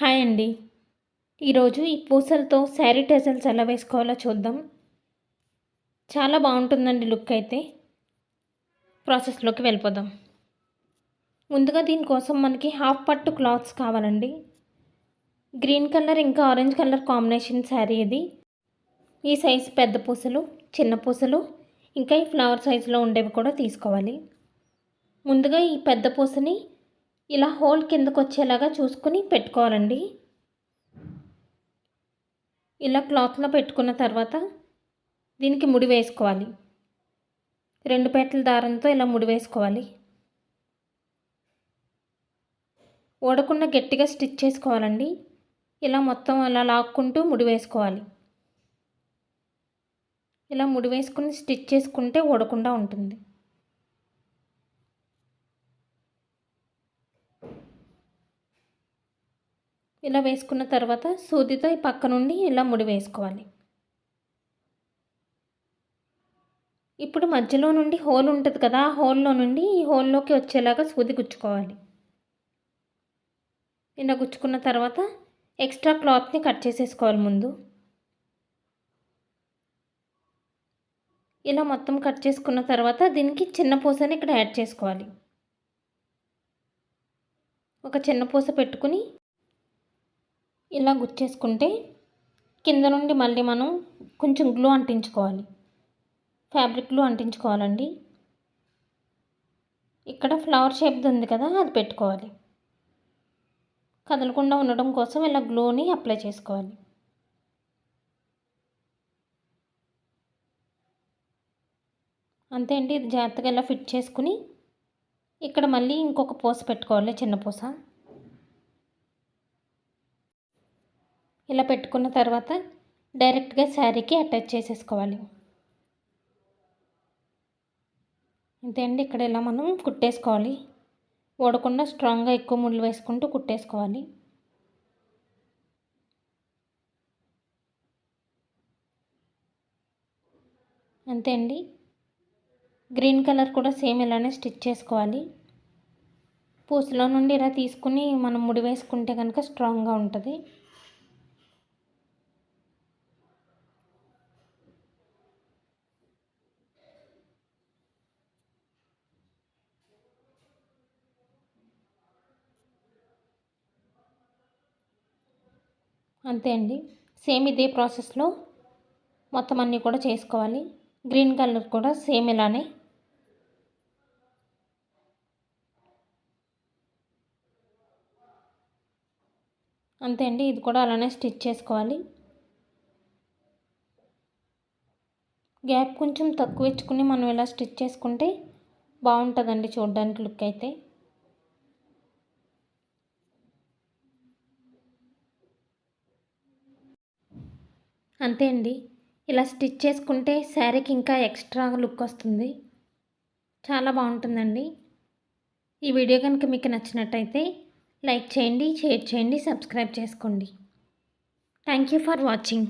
Hi అండి. ఈరోజు ఈ పూసలతో శారీ టెజల్స్ ఎలా వేసుకోవాలో చూద్దాం. చాలా బాగుంటుందండి లుక్ అయితే. ప్రాసెస్లోకి వెళ్ళిపోదాం. ముందుగా దీనికోసం మనకి హాఫ్ పట్టు క్లాత్స్ కావాలండి. గ్రీన్ కలర్ ఇంకా ఆరెంజ్ కలర్ కాంబినేషన్ శారీ ఇది. ఈ సైజు పెద్ద పూసలు చిన్న పూసలు ఇంకా ఈ ఫ్లవర్ సైజులో ఉండేవి కూడా తీసుకోవాలి. ముందుగా ఈ పెద్ద పూసని ఇలా హోల్ కిందకు వచ్చేలాగా చూసుకుని పెట్టుకోవాలండి. ఇలా క్లాత్లో పెట్టుకున్న తర్వాత దీనికి ముడి వేసుకోవాలి. రెండు పెట్టల దారంతో ఇలా ముడి వేసుకోవాలి. ఓడకుండా గట్టిగా స్టిచ్ చేసుకోవాలండి. ఇలా మొత్తం అలా లాక్కుంటూ ముడి వేసుకోవాలి. ఇలా ముడి వేసుకుని స్టిచ్ చేసుకుంటే ఓడకుండా ఉంటుంది. ఇలా వేసుకున్న తర్వాత సూదితో ఈ పక్క నుండి ఇలా ముడి వేసుకోవాలి. ఇప్పుడు మధ్యలో నుండి హోల్ ఉంటుంది కదా ఆ హోల్లో నుండి ఈ హోల్లోకి వచ్చేలాగా సూది గుచ్చుకోవాలి. ఇలా గుచ్చుకున్న తర్వాత ఎక్స్ట్రా క్లాత్ని కట్ చేసేసుకోవాలి ముందు. ఇలా మొత్తం కట్ చేసుకున్న తర్వాత దీనికి చిన్న పూసని ఇక్కడ యాడ్ చేసుకోవాలి. ఒక చిన్న పూస పెట్టుకుని ఇలా గుచ్చేసుకుంటే కింద నుండి మళ్ళీ మనం కొంచెం గ్లూ అంటించుకోవాలి. ఫ్యాబ్రిక్ గ్లూ అంటించుకోవాలండి. ఇక్కడ ఫ్లవర్ షేప్ది ఉంది కదా అది పెట్టుకోవాలి. కదలకుండా ఉండడం కోసం ఇలా గ్లూని అప్లై చేసుకోవాలి. అంతే అండి ఇది జాగ్రత్తగా ఇలా ఫిట్ చేసుకుని ఇక్కడ మళ్ళీ ఇంకొక పూస పెట్టుకోవాలి చిన్న పూస. ఇలా పెట్టుకున్న తర్వాత డైరెక్ట్గా శారీకి అటాచ్ చేసేసుకోవాలి. అంతే అండి. ఇక్కడ ఇలా మనం కుట్టేసుకోవాలి. ఓడకుండా స్ట్రాంగ్గా ఎక్కువ ముళ్ళు వేసుకుంటూ కుట్టేసుకోవాలి. అంతే అండి. గ్రీన్ కలర్ కూడా సేమ్ ఇలానే స్టిచ్ చేసుకోవాలి. పూసలో నుండి ఇలా తీసుకుని మనం ముడి వేసుకుంటే కనుక స్ట్రాంగ్గా ఉంటుంది. అంతే అండి. సేమ్ ఇదే ప్రాసెస్లో మొత్తం అన్నీ కూడా చేసుకోవాలి. గ్రీన్ కలర్ కూడా సేమ్ ఇలానే. అంతే అండి. ఇది కూడా అలానే స్టిచ్ చేసుకోవాలి. గ్యాప్ కొంచెం తక్కువ ఇచ్చుకుని మనం ఇలా స్టిచ్ చేసుకుంటే బాగుంటుందండి చూడడానికి లుక్ అయితే. అంతే అండి. ఇలా స్టిచ్ చేసుకుంటే శారీకి ఇంకా ఎక్స్ట్రా లుక్ వస్తుంది. చాలా బాగుంటుందండి. ఈ వీడియో కనుక మీకు నచ్చినట్టయితే లైక్ చేయండి షేర్ చేయండి సబ్స్క్రైబ్ చేసుకోండి. Thank you for watching.